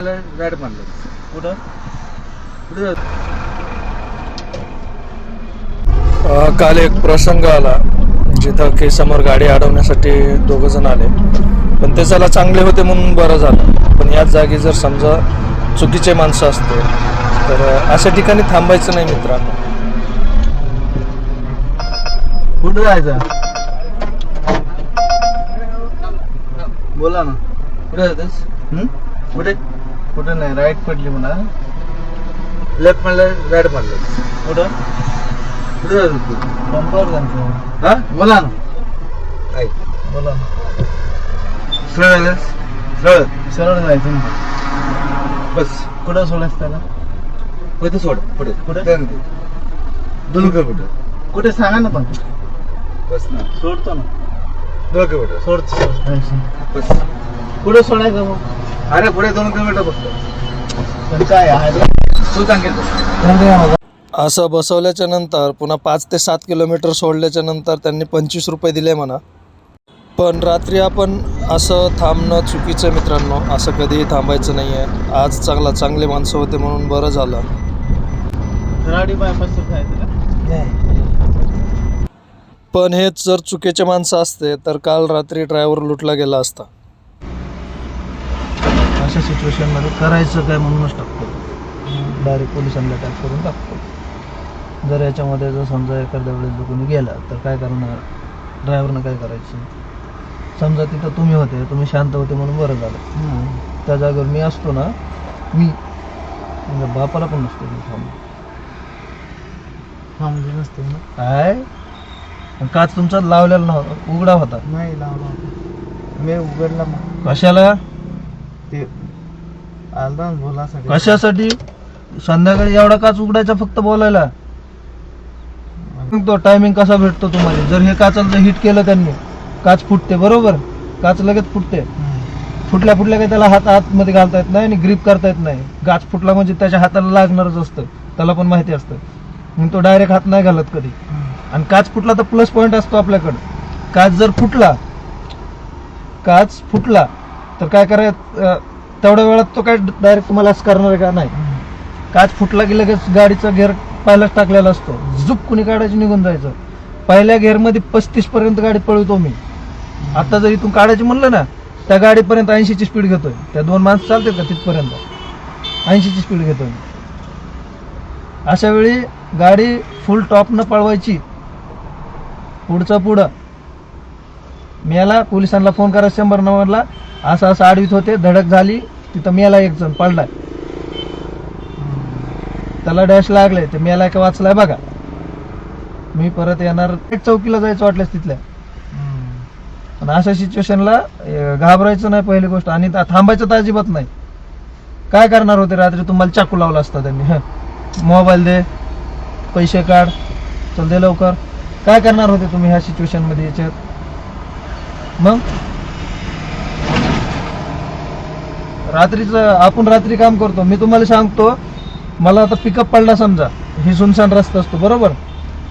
गाडी मारलं कुठं? काल एक प्रसंग आला. जिथं की समोर गाडी अडवण्यासाठी दोघ जण आले. पण ते चला चांगले होते म्हणून बरं झालं. पण याच जागी जर समजा चुकीचे माणसं असते तर अशा ठिकाणी थांबायचं नाही मित्रांनो. कुठे जायचं? बोला ना. कुठे जातेस? कुठे? कुठे नाही राईट पडली म्हणा. लेफ्ट म्हणलं राईट मारलं कुठं? कुठे जातो तू पंपावर हा? बोला ना. ऐक बोला ना. सरळ आलेस सरळ. सरळ जायचं ना. बस. कुठं सोडायचं त्याला? कुठे सोड पुढे. कुठे? त्या नदी. दोन किलोमीटर कुठे सांगा ना पण. बस ना. सोडतो ना. दोन किलोमीटर सोड सोड. बस. कुठं सोडायचं मग? अरे पुढे दोन किलोमीटर बघतो पण काय आहे? तू सांगितलं असं बसवल्याच्या नंतर पुन्हा पाच ते सात किलोमीटर सोडल्याच्या नंतर त्यांनी पंचवीस रुपये दिले म्हणा. पण रात्री आपण असं थांबणं चुकीचं आहे मित्रांनो. असं कधीही थांबायचं नाही आहे आज चांगला चांगले माणसं होते म्हणून बरं झालं. पण हेच जर चुकीचे माणसं असते तर काल रात्री ड्रायव्हर लुटला गेला असता. अशा सिच्युएशनमध्ये करायचं काय म्हणूनच टाकतो. डायरेक्ट पोलिसांना अटॅक करून टाकतो. जर याच्यामध्ये जर समजा एखाद्या वेळेस कोणी गेला तर काय करणार? ड्रायव्हरनं काय करायचं? समजा तिथं तुम्ही होते तुम्ही शांत होते म्हणून बरं झालं. त्या जागेवर मी असतो ना मी म्हणजे बापाला पण नसतो मी थांबलो. थांबली नसते ना? काय? काच तुमचा लावलेला नव्हता उघडा होता. नाही लावला मी उघडला मग. कशाला? ते आलदा बोलासाठी. कशासाठी? संध्याकाळी एवढा काच उघडायचा फक्त बोलायला. तो टायमिंग कसा भेटतो तुम्हाला? जर हे काचाला हिट केलं त्यांनी काच फुटते बरोबर? काच लगेच फुटते. फुटल्या फुटल्या काही त्याला हात आतमध्ये घालता येत नाही आणि ग्रीप करता येत नाही. गाच फुटला म्हणजे त्याच्या हाताला लागणारच असतं. त्याला पण माहिती असतं. मग तो डायरेक्ट हात नाही घालत कधी. आणि काच फुटला तर प्लस पॉईंट असतो आपल्याकडं. काच जर फुटला काच फुटला तर काय करायचं? तेवढ्या वेळात तो काय डायरेक्ट तुम्हाला असं करणार आहे का? नाही. काच फुटला की लगेच गाडीचा गेअर पहिलाच टाकलेला असतो. झुप कुणी काढायची निघून जायचं. पहिल्या गेअरमध्ये पस्तीस पर्यंत गाडी पळवतो मी. आता जर इथून काढायची म्हणलं ना त्या गाडीपर्यंत ऐंशीची स्पीड घेतोय. त्या दोन माणसं चालतात का तिथपर्यंत? ऐंशीची स्पीड घेतोय. मी. अशा वेळी गाडी फुल टॉपनं पळवायची. पुढचा पुढं. मेला पोलिसांना फोन करा शंभर नंबरला असं असं आडवीत होते धडक झाली तिथं मेला एक जण पडलाय. त्याला डॅश लागले ते मेला का वाचलाय बघा. मी परत येणार चौकीला जायचं वाटल्यास तिथल्या. पण अशा सिच्युएशनला घाबरायचं नाही पहिली गोष्ट. आणि थांबायचं तर अजिबात नाही. काय करणार होते रात्री? तुम्हाला चाकू लावला असता त्यांनी. हं. मोबाईल दे पैसे काढ. चल दे लवकर. काय करणार होते तुम्ही ह्या सिच्युएशनमध्ये याच्यात? मग? रात्रीचं आपण रात्री काम करतो. मी तुम्हाला सांगतो मला आता पिकअप पडला समजा. ही सुनसान रस्ता असतो बरोबर?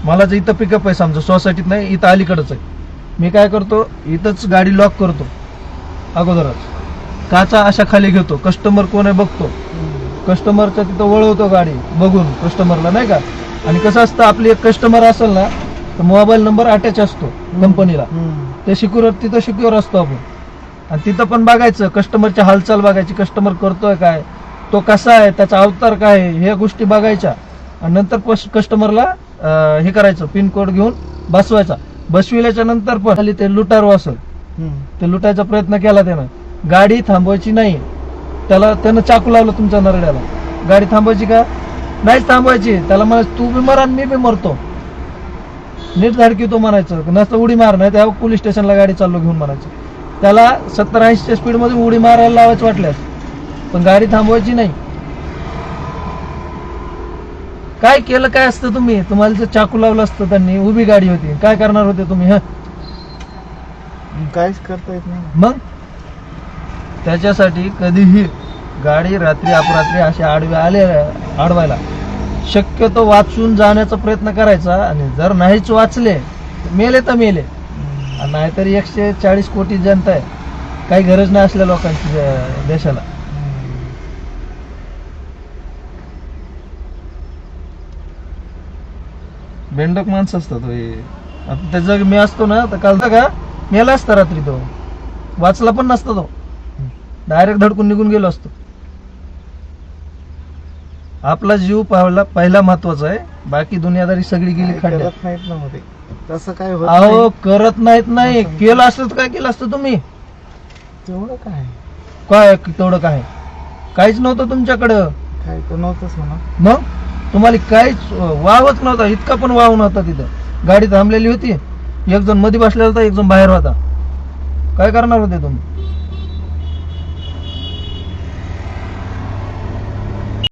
मला जर इथं पिकअप आहे समजा सोसायटीत नाही इथं अलीकडंच आहे. मी काय करतो इथंच गाडी लॉक करतो. अगोदरच. काचा अशा खाली घेतो. कस्टमर कोण आहे बघतो. कस्टमरचा तिथं वळवतो गाडी. बघून कस्टमरला नाही का? आणि कसं असतं आपली एक कस्टमर असेल ना तर मोबाईल नंबर अटॅच असतो कंपनीला. ते सिक्युअर तिथं सिक्युअर असतो आपण. आणि तिथं पण बघायचं कस्टमरची हालचाल बघायची कस्टमर करतोय काय तो कसा आहे त्याचा अवतार काय आहे ह्या गोष्टी बघायच्या. आणि नंतर कस्टमरला हे करायचं पिन कोड घेऊन बसवायचा. बसविल्याच्या नंतर पण खाली ते लुटारू असेल ते लुटायचा प्रयत्न केला त्यानं. गाडी थांबवायची नाही. त्याला त्यानं चाकू लावलं तुमच्या नरड्याला. गाडी थांबवायची का? नाहीच थांबवायची. त्याला म्हणा तू बी मर मी बी मरतो. नीट धडकी तो म्हणायचं. नसतं उडी मार नाही त्या पोलीस स्टेशनला गाडी चाललो घेऊन म्हणायचं. त्याला सत्तर ऐंशीच्या स्पीडमध्ये उडी मारायला लावायचं वाटल्यास पण गाडी थांबवायची नाही. काय केलं काय असतं तुम्ही? तुम्हाला जर चाकू लावलं असतं त्यांनी उभी गाडी होती. काय करणार होते तुम्ही हं? काहीच करता येत नाही. मग? त्याच्यासाठी कधीही गाडी रात्री अपरात्री अशी आडवी आले आडवायला. शक्यतो वाचून जाण्याचा प्रयत्न करायचा आणि जर नाहीच वाचले तर मेले तर मेले. नाहीतर एकशे चाळीस कोटी जनता आहे. काही गरज नाही असल्या लोकांची देशाला. बेंडक माणसं असतात आता ते जग मी असतो ना तर काल का मेला असता रात्री तो. वाचला पण नसतो तो. डायरेक्ट धडकून निघून गेलो असतो. आपला जीव पहिला पहिला महत्त्वाचा आहे. बाकी दुनियादारी सगळी गेली खड्ड्यात करत नाहीत ना मध्ये तसं काय होत अहो नाही. करत नाहीत नाही. केलं असतं तर काय केलं असतं तुम्ही? तेवढं काय? काय तेवढं काय? काहीच नव्हतं तुमच्याकडं. काय तर नव्हतंच म्हणा. मग? तुम्हाला काहीच वावच नव्हता. इतका पण वाव नव्हता तिथं. गाडी थांबलेली होती. एक जणमध्ये बसलेला होता एक जण बाहेर होता. काय करणार होते तुम्ही?